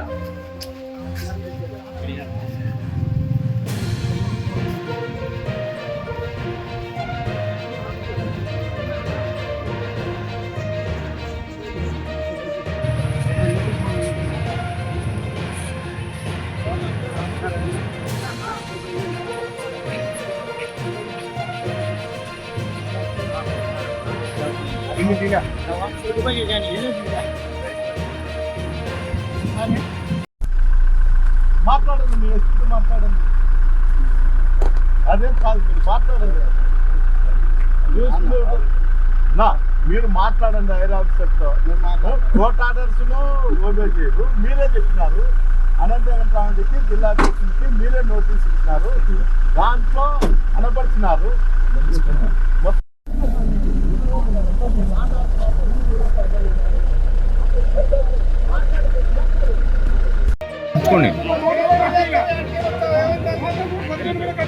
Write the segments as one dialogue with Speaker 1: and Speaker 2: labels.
Speaker 1: Nah, waktu itu kan.
Speaker 2: మాట్లాడండి మీ ఎస్పీతో మాట్లాడండి. అదేం కాదు మీరు మాట్లాడండి? నా మీరు మాట్లాడండి ఐర్ ఆఫీసర్తో కోర్ట్ ఆర్డర్స్ ఓబే చేయరు మీరే చెప్పినారు. అనంత వెంకటరామరెడ్డికి జిల్లా అధ్యక్షుడికి మీరే నోటీస్ ఇచ్చినారు. దాంట్లో అనపరిచినారు. మొత్తం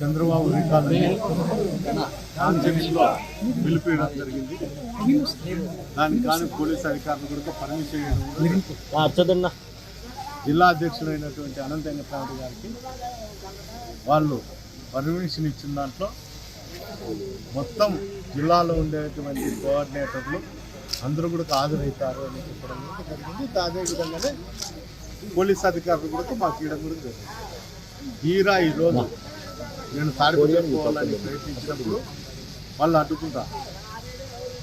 Speaker 2: చంద్రబాబు రికార్డుని కాన్సెన్స్లో పిలిపించడం జరిగింది. దానికి కానీ పోలీస్ అధికారులు కూడా పర్మిషన్ ఇవ్వడం జిల్లా అధ్యక్షుడైనటువంటి అనంతైన వెంకటరామరెడ్డి గారికి వాళ్ళు పర్మిషన్ ఇచ్చిన దాంట్లో మొత్తం జిల్లాలో ఉండేటువంటి కోఆర్డినేటర్లు అందరూ కూడా హాజరవుతారు అని చెప్పడం జరిగింది. అదే విధంగానే పోలీస్ అధికారులు కూడా మాకు ఇవ్వడం కూడా జరిగింది. హీరా ఈరోజు నేను పోవాలని ప్రయత్నించినప్పుడు వాళ్ళు అడ్డుకుంటారు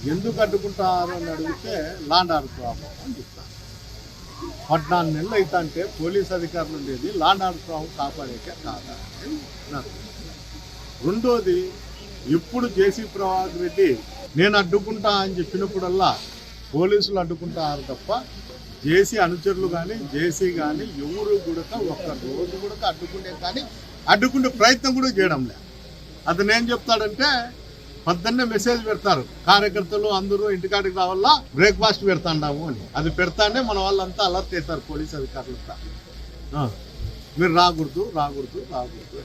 Speaker 2: ఎందుకు అడ్డుకుంటారు అని అడిగితే లాండ్ ఆర్డర్ ప్రాబ్లం అని చెప్తారు పద్నాలుగు నెలలు అయితే అంటే పోలీస్ అధికారులు ఉండేది లాండ్ ఆర్డర్ ప్రాబ్లం కాపాడేకే కాదా అని నాకు రెండోది ఎప్పుడు జేసీ ప్రభాకర్ రెడ్డి నేను అడ్డుకుంటా అని చెప్పినప్పుడల్లా పోలీసులు అడ్డుకుంటారు తప్ప జేసీ అనుచరులు కానీ జేసీ కానీ ఎవరు కూడా ఒక్క రోజు కూడా అడ్డుకునే కానీ అడ్డుకునే ప్రయత్నం కూడా చేయడం లే. అతను ఏం చెప్తాడంటే పొద్దున్నే మెసేజ్ పెడతారు కార్యకర్తలు అందరూ ఇంటికాడికి రావాలా బ్రేక్ఫాస్ట్ పెడతాండాము అని. అది పెడతానే మన వాళ్ళంతా అలర్ట్ అవుతారు పోలీస్ అధికారులంతా మీరు రాకూడదు రాకూడదు రాకూడదు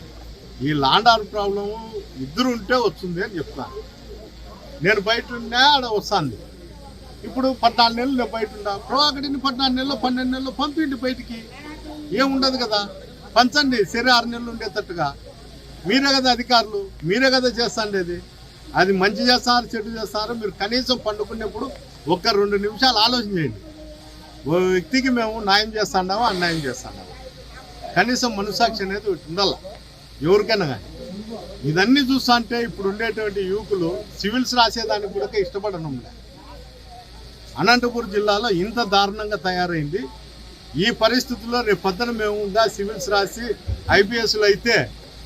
Speaker 2: ఈ లాండ్ ఆర్ ప్రాబ్లము ఇద్దరు ఉంటే వస్తుంది అని చెప్తాను నేను బయట ఉన్నా ఆడ వస్తుంది. ఇప్పుడు పద్నాలుగు నెలలు నేను బయట ఉన్నా ప్రోగడిని పద్నాలుగు నెలలు పన్నెండు నెలలు పంపిండి బయటికి. ఏముండదు కదా? పంచండి. సరే ఆరు నెలలు ఉండేటట్టుగా. మీరే కదా అధికారులు? మీరే కదా చేస్తాండేది? అది మంచి చేస్తారు చెడు చేస్తారు? మీరు కనీసం పండుకునేప్పుడు ఒక్క రెండు నిమిషాలు ఆలోచన చేయండి. ఓ వ్యక్తికి మేము న్యాయం చేస్తాండామా అన్యాయం చేస్తాండామా? కనీసం మనసాక్షి అనేది ఉండాల. ఎవరికైనా కానీ. ఇదన్నీ చూస్తా అంటే ఇప్పుడు ఉండేటువంటి యువకులు సివిల్స్ రాసేదానికి కూడా ఇష్టపడడం లే అనంతపురం జిల్లాలో ఇంత దారుణంగా తయారైంది. ఈ పరిస్థితుల్లో రేపు పొద్దున మేము ఇంకా సివిల్స్ రాసి ఐపీఎస్లు అయితే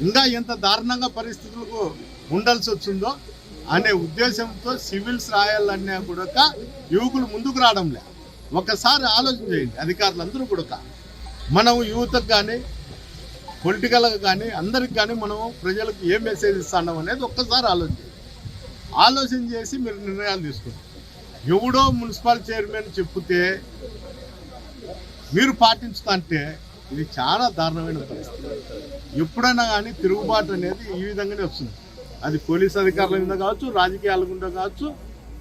Speaker 2: ఇంకా ఎంత దారుణంగా పరిస్థితులకు ఉండాల్సి వచ్చిందో అనే ఉద్దేశంతో సివిల్స్ రాయాలన్నా కూడా యువకులు ముందుకు రావడంలే. ఒకసారి ఆలోచన చేయండి అధికారులందరూ కూడా మనం యువతకు కానీ పొలిటికల్గా కానీ అందరికి కానీ మనం ప్రజలకు ఏం మెసేజ్ ఇస్తున్నాం అనేది ఒక్కసారి ఆలోచన ఆలోచన చేసి మీరు నిర్ణయాలు తీసుకోండి. ఎవడో మున్సిపల్ చైర్మన్ చెప్తే మీరు పాటించుకుంటే ఇది చాలా దారుణమైన పరిస్థితి. ఎప్పుడైనా కానీ తిరుగుబాటు అనేది ఈ విధంగానే వస్తుంది. అది పోలీస్ అధికారుల మీద కావచ్చు రాజకీయాల గుండా కావచ్చు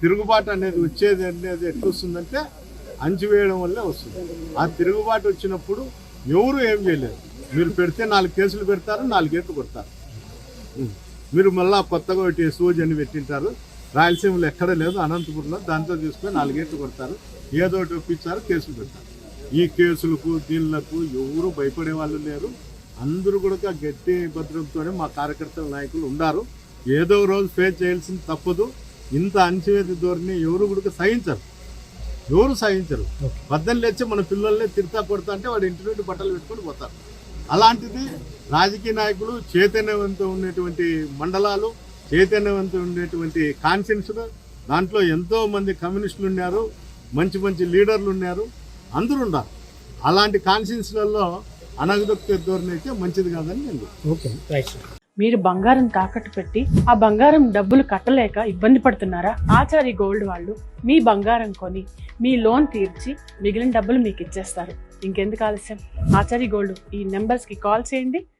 Speaker 2: తిరుగుబాటు అనేది వచ్చేది అనేది ఎట్లా వస్తుందంటే అంచివేయడం వల్లే వస్తుంది. ఆ తిరుగుబాటు వచ్చినప్పుడు ఎవరు ఏం చేయలేరు మీరు పెడితే నాలుగు కేసులు పెడతారు నాలుగేట్లు కొడతారు. మీరు మళ్ళా కొత్తగా ఒకటి సోజ్ అని పెట్టింటారు. రాయలసీమలో ఎక్కడ లేదు అనంతపురంలో దాంతో తీసుకొని నాలుగేట్లు కొడతారు. ఏదో ఒకటి ఒప్పించారు కేసులు పెడతారు. ఈ కేసులకు దీనిలకు ఎవరు భయపడే వాళ్ళు లేరు. అందరూ కూడా గట్టి భద్రతతోనే మా కార్యకర్తల నాయకులు ఉండారు. ఏదో రోజు ఫేస్ చేయాల్సింది తప్పదు. ఇంత అణచివేత ధోరణి ఎవరు కూడా సహించరు. ఎవరు సహించరు. బద్దలు లేచి మన పిల్లల్ని తిడతా కొడతా అంటే వాడు ఇంటి నుండి బట్టలు పెట్టుకొని పోతారు. అలాంటిది రాజకీయ నాయకులు చైతన్యవంతం ఉన్నటువంటి మండలాలు చైతన్యవంతం ఉండేటువంటి కాన్షియన్స్లు దాంట్లో ఎంతో మంది కమ్యూనిస్టులు ఉన్నారు మంచి మంచి లీడర్లు ఉన్నారు అందరూ ఉన్నారు. అలాంటి కాన్షియన్స్లలో అనగదొక్కే ధోరణి అయితే మంచిది కాదని నేను
Speaker 3: ఓకే రైట్
Speaker 1: మీరు బంగారం తాకట్టు పెట్టి ఆ బంగారం డబ్బులు కట్టలేక ఇబ్బంది పడుతున్నారా? ఆచారి గోల్డ్ వాళ్ళు మీ బంగారం కొని మీ లోన్ తీర్చి మిగిలిన డబ్బులు మీకు ఇచ్చేస్తారు. ఇంకెందుకు ఆలస్యం? ఆచారి గోల్డ్ ఈ నెంబర్స్కి కాల్ చేయండి.